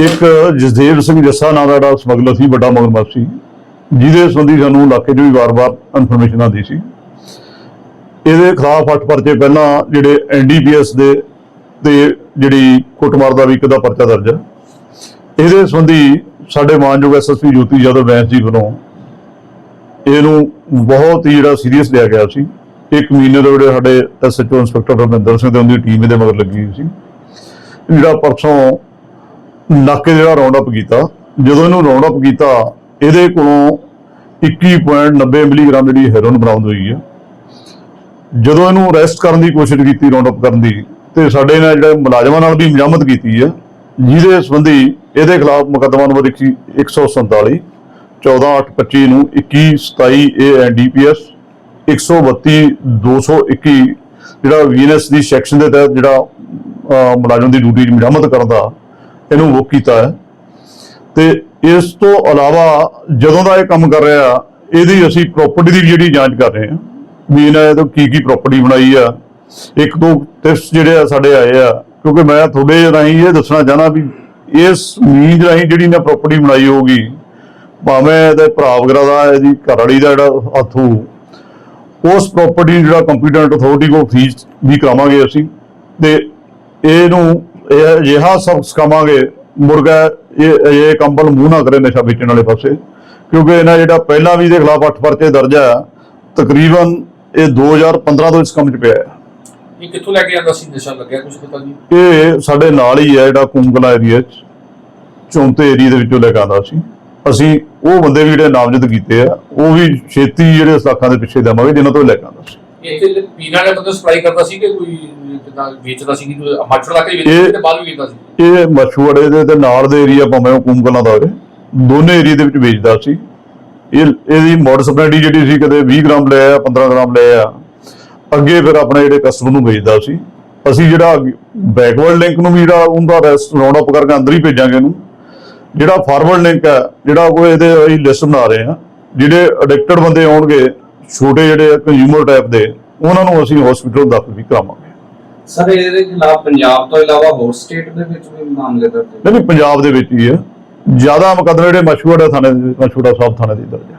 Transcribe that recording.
ਇੱਕ ਜਸਦੇਵ ਸਿੰਘ ਜੱਸਾ ਨਾਂ ਦਾ ਜਿਹੜਾ ਸਮਗਲਰ ਸੀ, ਵੱਡਾ ਮਗਰਮੱਛ ਸੀ, ਜਿਹਦੇ ਸੰਬੰਧੀ ਸਾਨੂੰ ਇਲਾਕੇ 'ਚ ਵੀ ਵਾਰ-ਵਾਰ ਇਨਫੋਰਮੇਸ਼ਨ ਆਉਂਦੀ ਸੀ। ਇਹਦੇ ਖਿਲਾਫ ਅੱਠ ਪਰਚੇ ਪਹਿਲਾਂ ਜਿਹੜੇ ਐਨਡੀਪੀਐਸ ਦੇ ਤੇ ਜਿਹੜੀ ਕੁੱਟਮਾਰ ਦਾ ਵੀ ਇੱਕ ਦਾ ਪਰਚਾ ਦਰਜ ਹੈ। ਇਹਦੇ ਸੰਬੰਧੀ ਸਾਡੇ ਮਾਨਯੋਗ ਐਸਐਸਪੀ ਜੋਤੀ ਯਾਦਵ ਬੈਂਸ ਜੀ ਵੱਲੋਂ ਇਹਨੂੰ ਬਹੁਤ ਹੀ ਜਿਹੜਾ ਸੀਰੀਅਸ ਲਿਆ ਗਿਆ ਸੀ। ਇੱਕ ਮਹੀਨੇ ਤੋਂ ਜਿਹੜੇ ਸਾਡੇ ਐਸਐਚਓ ਇੰਸਪੈਕਟਰ ਰਮਿੰਦਰ ਸਿੰਘ ਤੇ ਉਹਦੀ ਟੀਮ ਇਹਦੇ ਮਗਰ ਲੱਗੀ ਹੋਈ ਸੀ। ਜਿਹੜਾ ਪਰਸੋਂ ਨਾਕੇ ਜਿਹੜਾ ਰਾਉਂਡ ਅਪ ਕੀਤਾ, ਜਦੋਂ ਇਹਨੂੰ ਰਾਉਂਡ ਅਪ ਕੀਤਾ, ਇਹਦੇ ਕੋਲੋਂ 21.90 ਮਿਲੀਗ੍ਰਾਮ ਜਿਹੜੀ ਹੈਰੋਇਨ ਬਰਾਮਦ ਹੋਈ ਹੈ। ਜਦੋਂ ਇਹਨੂੰ ਅਰੈਸਟ ਕਰਨ ਦੀ ਕੋਸ਼ਿਸ਼ ਕੀਤੀ ਰਾਉਂਡ ਅਪ ਕਰਨ ਦੀ, ਤੇ ਸਾਡੇ ਨਾਲ ਜਿਹੜੇ ਮੁਲਾਜ਼ਮਾਂ ਨਾਲ ਵੀ ਮਜਾਮਤ ਕੀਤੀ ਹੈ, ਜਿਹਦੇ ਸੰਬੰਧੀ ਇਹਦੇ ਖਿਲਾਫ ਮੁਕੱਦਮਾ ਨੰਬਰ 21 147 14825 ਨੂੰ 2127 ਏਐਨਡੀਪੀਐਸ 132 221 ਜਿਹੜਾ ਵੀਐਨਐਸ ਦੀ ਸੈਕਸ਼ਨ ਦੇ ਤਹਿਤ ਜਿਹੜਾ ਮੁਲਾਜ਼ਮ ਦੀ ਡਿਊਟੀ 'ਚ ਮਜਾਮਤ ਕਰਨ ਦਾ ਇਹਨੂੰ ਬੁੱਕ ਕੀਤਾ ਹੈ। ਤੇ ਇਸ ਤੋਂ ਇਲਾਵਾ ਜਦੋਂ ਦਾ ਇਹ ਕੰਮ ਕਰ ਰਿਹਾ, ਇਹਦੀ ਅਸੀਂ ਪ੍ਰਾਪਰਟੀ ਦੀ ਵੀ ਜਿਹੜੀ ਜਾਂਚ ਕਰ ਰਹੇ ਹਾਂ। ਵੀ ਇਹਨਾਂ ਇਹ ਤੋਂ ਕੀ ਕੀ ਪ੍ਰਾਪਰਟੀ ਬਣਾਈ ਆ। ਇੱਕ ਦੋ ਟਿਪਸ ਜਿਹੜੇ ਆ ਸਾਡੇ ਆਏ ਆ। ਕਿਉਂਕਿ ਮੈਂ ਤੁਹਾਡੇ ਰਾਹੀਂ ਇਹ ਦੱਸਣਾ ਚਾਹਨਾ ਵੀ ਇਸ ਮੀਂਜ ਰਾਹੀਂ ਜਿਹੜੀ ਨਾ ਪ੍ਰਾਪਰਟੀ ਬਣਾਈ ਹੋਊਗੀ, ਭਾਵੇਂ ਇਹਦੇ ਭਰਾ ਵਗੈਰਾ ਦਾ, ਇਹਦੀ ਘਰ ਵਾਲੀ ਦਾ ਜਿਹੜਾ ਹੱਥੂ ਉਸ ਪ੍ਰਾਪਰਟੀ ਨੂੰ ਜਿਹੜਾ ਕੰਪੀਟੈਂਟ ਅਥਾਰਟੀ ਕੋਲ ਫੀਸ ਵੀ ਕਰਾਵਾਂਗੇ ਅਸੀਂ। ਤੇ ਇਹਨੂੰ ਇਹ ਅਜਿਹਾ ਸਬਕ ਸਿਖਾਵਾਂਗੇ ਮੁਰਗਾ ਇਹ ਇਹ ਕੰਬਲ ਮੂੰਹ ਨਾ ਕਰੇ ਨਸ਼ਾ ਵੇਚਣ ਵਾਲੇ ਪਾਸੇ ਕਿਉਂਕਿ ਇਹਨਾਂ ਜਿਹੜਾ ਪਹਿਲਾਂ ਵੀ ਇਹਦੇ ਖਿਲਾਫ ਅੱਠ ਪਰਚੇ ਦਰਜ ਆ ਤਕਰੀਬਨ ਇਹ 2015 ਤੋਂ ਇਸ ਕੰਮ 'ਚ ਪਿਆ ਹੈ। ਇਹ ਕਿੱਥੋਂ ਲੈ ਕੇ ਆਂਦਾ ਸੀ ਨਸ਼ਾ ਲੱਗਿਆ ਕੁਝ ਪਤਾ ਜੀ? ਇਹ ਸਾਡੇ ਨਾਲ ਹੀ ਹੈ ਜਿਹੜਾ ਕੁੰਗਲਾ ਏਰੀਆ 'ਚ ਚੌਂਤੇ ਏਰੀਆ ਦੇ ਵਿੱਚੋਂ ਲੈ ਕੇ ਆਉਂਦਾ ਸੀ। ਅਸੀਂ ਉਹ ਬੰਦੇ ਵੀ ਜਿਹੜੇ ਨਾਮਜ਼ਦ ਕੀਤੇ ਆ ਉਹ ਵੀ ਛੇਤੀ ਜਿਹੜੇ ਸਾਖਾਂ ਦੇ ਪਿੱਛੇ ਦੇਵਾਂਗੇ ਜਿਨ੍ਹਾਂ ਤੋਂ ਲੈ ਕੇ ਆਉਂਦਾ ਸੀ। ਇੱਥੇ ਪੀਣ ਵਾਲੇ ਤੋਂ ਸਪਲਾਈ ਕਰਦਾ ਸੀ ਕਿ ਕੋਈ ਜਿੱਦਾਂ ਵੇਚਦਾ ਸੀ ਕਿ ਮੱਛਰ ਲਾ ਕੇ ਵੇਚਦਾ ਸੀ ਤੇ ਬਾਹਰ ਵੀ ਵੇਚਦਾ ਸੀ। ਇਹ ਮਛੂੜੇ ਦੇ ਤੇ ਨਾਲ ਦੇ ਏਰੀਆ ਭਾਵੇਂ ਉਹ ਕੁੰਗਲਾ ਦਾ ਹੋਵੇ ਦੋਨੇ ਏਰੀਆ ਦੇ ਵਿੱਚ ਵੇਚਦਾ ਸੀ। ਇਹ ਇਹਦੀ ਮੋਡ ਸਪਲਾਈ ਜਿਹੜੀ ਸੀ ਕਦੇ 20 ਗ੍ਰਾਮ ਲੈ ਆ 15 ਗ੍ਰਾਮ ਲੈ ਆ ਅੱਗੇ ਫਿਰ ਆਪਣੇ ਜਿਹੜੇ ਕਸਟਮਰ ਨੂੰ ਵੇਚਦਾ ਸੀ। ਅਸੀਂ ਜਿਹੜਾ ਬੈਕਵਰਡ ਲਿੰਕ ਨੂੰ ਵੀ ਜਿਹੜਾ ਉਹਦਾ ਰੈਸਟ ਰਾਉਂਡ ਅਪ ਕਰਕੇ ਅੰਦਰ ਹੀ ਭੇਜਾਂਗੇ ਇਹਨੂੰ। ਜਿਹੜਾ ਫਾਰਵਰਡ ਲਿੰਕ ਹੈ ਜਿਹੜਾ ਉਹ ਇਹਦੇ ਅਸੀਂ ਲਿਸਟ ਬਣਾ ਰਹੇ ਹਾਂ। ਜਿਹੜੇ ਐਡਿਕਟਡ ਬੰਦੇ ਆਉਣਗੇ ਛੋਟੇ ਜਿਹੜੇ ਕੰਜ਼ਿਊਮਰ ਟਾਈਪ ਦੇ ਉਹਨਾਂ ਨੂੰ ਅਸੀਂ ਹਸਪੀਟਲ ਦਾਖਲ ਵੀ ਕਰਾਵਾਂਗੇ। ਸਰ ਇਹਦੇ ਖਿਲਾਫ ਪੰਜਾਬ ਤੋਂ ਇਲਾਵਾ ਹੋਰ ਸਟੇਟ ਦੇ ਵਿੱਚ ਵੀ ਮਾਮਲੇ ਦਰਜ ਨਹੀਂ ਪੰਜਾਬ ਦੇ ਵਿੱਚ ਹੀ ਹੈ। ਜ਼ਿਆਦਾ ਮੁਕੱਦਮੇ ਜਿਹੜੇ ਮਸ਼ਹੂਰ ਹੈ ਥਾਣੇ ਦੇ ਮਸ਼ਹੂਰਾ ਸਾਹਿਬ ਥਾਣੇ ਦੇ ਦਰਜ ਹੈ